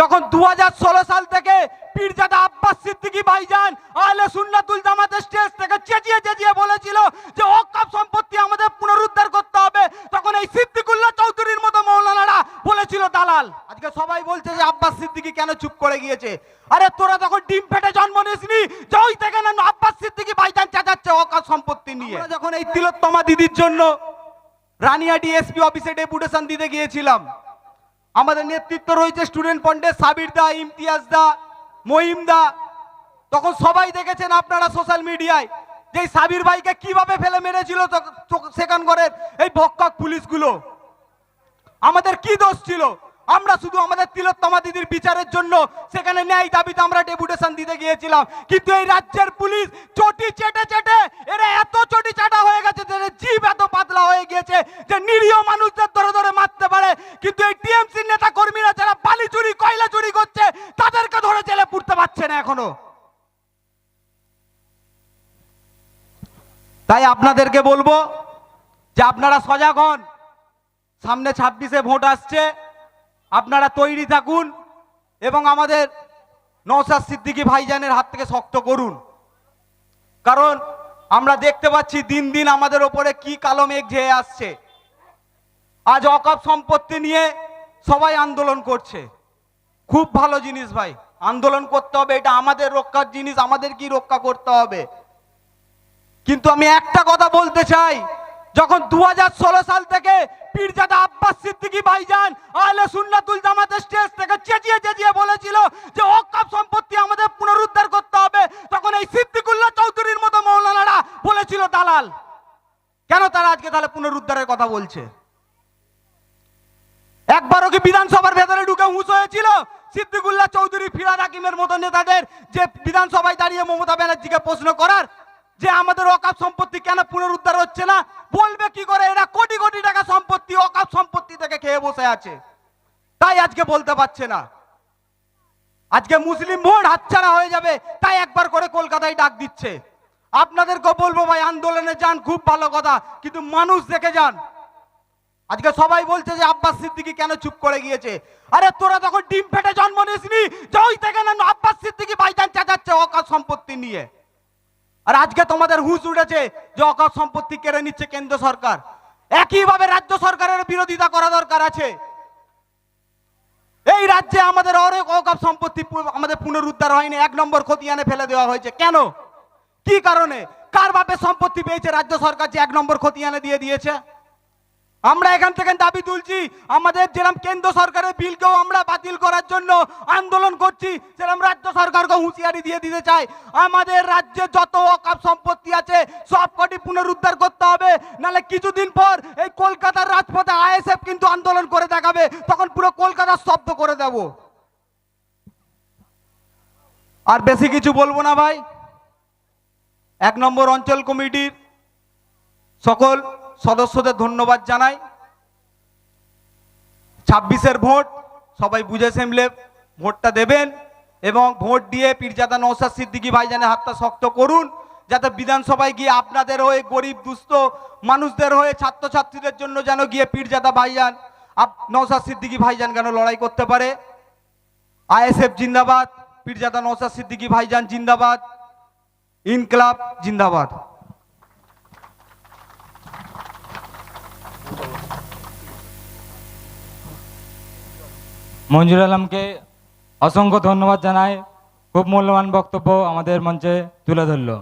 যখন দুহাজার ষোলো সাল থেকে পীরজাদা আব্বাস সিদ্দিকী ভাইজান আহলে সুন্নাতুল জামাতের স্টেজ থেকে চেঁচিয়ে চেঁচিয়ে বলেছিল যে অকাপ সম্পত্তি আমাদের পুনরুদ্ধার করতে হবে, তখন এই সিদ্দিকুল্লাহ চৌধুরীর মতো মৌলানারা বলেছিল দালাল। আজকে সবাই বলছে যে আব্বাস সিদ্দিকী কেন চুপ করে গিয়েছে? আরে তোরা তখন ডিম ফেটে জন্ম নিসনি যে ওই থেকে না আব্বাস সিদ্দিকী ভাইজান চেঁচাচ্ছে অকাপ সম্পত্তি নিয়ে। যখন এই তিলোত্তমা দিদির জন্য রানিয়াটি এসপি অফিসে ডেপুটেশন দিতে গিয়েছিলাম আমাদের নেতৃত্ব রয়েছে স্টুডেন্ট পন্ডে, সাবির দা, ইমতিয়াজ দা, মহিম দা। তখন সবাই দেখেছেন আপনারা সোশ্যাল মিডিয়ায় যে সাবির ভাইকে কীভাবে ফেলে মেরেছিল সেখান করে এই ভক্কক পুলিশগুলো। আমাদের কি দোষ ছিল? আমরা শুধু আমাদের তিলোত্তমা দিদির বিচারের জন্য সেখানে ন্যায় দাবিতে আমরা ডেপুটেশন দিতে গিয়েছিলাম। কিন্তু এই রাজ্যের পুলিশ চটি চেটে চেটে এরা এত চটি চাটা হয়ে গেছে যে জীব এত পাতলা হয়ে গিয়েছে যে নিরীহ মানুষদের ধরে ধরে মারতে পারে। কিন্তু এই পারছে না এখনও। তাই আপনাদেরকে বলব যে আপনারা সজাগ হন। সামনে ছাব্বিশে ভোট আসছে। আপনারা তৈরি থাকুন এবং আমাদের নৌসাদ সিদ্দিকী ভাইজানের হাত থেকে শক্ত করুন। কারণ আমরা দেখতে পাচ্ছি দিন দিন আমাদের ওপরে কি কালো মেঘ ঝেয়ে আসছে। আজ অকাপ সম্পত্তি নিয়ে সবাই আন্দোলন করছে। খুব ভালো জিনিস ভাই। আন্দোলন করতে হবে, এটা আমাদের রক্ষার জিনিস আমাদের কি রক্ষা করতে হবে। কিন্তু আমি একটা কথা বলতে চাই, যখন দু হাজার ষোলো সাল থেকে পীরজাদা আব্বাস সিদ্দিকী ভাইজান আহলে সুন্নাতুল জামাতের স্টেজ থেকে চেঁচিয়ে চেঁচিয়ে বলেছিল যে অকাপ সম্পত্তি আমাদের পুনরুদ্ধার করতে হবে, তখন এই সিদ্দিকুল্লাহ চৌধুরীর মতো মৌলানারা বলেছিল, দালাল। কেন তারা আজকে তাহলে পুনরুদ্ধারের কথা বলছে? একবারও কি বিধানসভার ভেতরে ঢুকে হুঁশ হয়েছিল? সিদ্দিকুল্লাহ চৌধুরী, ফিরাদ হাকিমের মতো নেতাদের যে বিধানসভায় দাঁড়িয়ে মমতা ব্যানার্জিকে প্রশ্ন করার, যে আমাদের অকাপ সম্পত্তি কেন পুনরুদ্ধার হচ্ছে না, বলবে কি করে? এরা কোটি কোটি টাকা সম্পত্তি, অকাপ সম্পত্তি থেকে খেয়ে বসে আছে। তাই আজকে বলতে পারছে না। আজকে মুসলিম ভোট হাতছাড়া হয়ে যাবে, তাই একবার করে কলকাতায় ডাক দিচ্ছে। আপনাদেরকে বলব ভাই, আন্দোলনে যান, খুব ভালো কথা, কিন্তু মানুষ দেখে যান। আজকে সবাই বলছে যে আব্বাস সিদ্দিকী কেন চুপ করে গিয়েছে? আরে তোরা তখন ডিম ফেটে জন্ম নিসনি যে ওই থেকে না, আব্বাস সিদ্দিকী ভাইজান চেঁচাচ্ছে অকাল সম্পত্তি নিয়ে। আর আজকে তোমাদের হুঁশ উঠেছে যে অকাল সম্পত্তি কেড়ে নিচ্ছে কেন্দ্র সরকার। একইভাবে রাজ্য সরকারের বিরোধিতা করা দরকার আছে। এই রাজ্যে আমাদের অনেক অকাপ সম্পত্তি আমাদের পুনরুদ্ধার হয়নি, এক নম্বর খতিয়ানে ফেলে দেওয়া হয়েছে। কেন? কি কারণে? কার বাপের সম্পত্তি পেয়েছে রাজ্য সরকার যে এক নম্বর খতিয়ানে দিয়ে দিয়েছে? আমরা এখান থেকে দাবি তুলছি, আমাদের যেরকম কেন্দ্র সরকারের বিলকেও আমরা বাতিল করার জন্য আন্দোলন করছি সেরকম রাজ্য সরকারকে হুঁশিয়ারি দিয়ে দিতে চাই। আমাদের রাজ্যে যত অকাপ সম্পত্তি আছে, সব কটি পুনরুদ্ধার করতে হবে। নাহলে কিছুদিন পর এই কলকাতার রাজপথে আইএসএফ কিন্তু আন্দোলন করে দেখাবে, তখন পুরো কলকাতা স্তব্ধ করে দেব। আর বেশি কিছু বলব না ভাই। এক নম্বর অঞ্চল কমিটির সকল সদস্যদের ধন্যবাদ জানাই। ছাব্বিশের ভোট, সবাই বুঝে সেমলে ভোটটা দেবেন এবং ভোট দিয়ে পীরজাদা নৌসাদ সিদ্দিকী ভাইজানের হাতটা শক্ত করুন, যাতে বিধানসভায় গিয়ে আপনাদের হয়ে, গরিব, দুস্থ মানুষদের হয়ে, ছাত্রছাত্রীদের জন্য যেন গিয়ে পীরজাদা ভাইজান নৌসাদ সিদ্দিকী ভাইজান কেন লড়াই করতে পারে? আইএসএফ জিন্দাবাদ, পীরজাদা নৌসাদ সিদ্দিকী ভাইজান জিন্দাবাদ, ইনকলাব জিন্দাবাদ। মঞ্জুর আলমকে অসংখ্য ধন্যবাদ জানায় খুব মূল্যবান বক্তব্য আমাদের মঞ্চে তুলে ধরলো।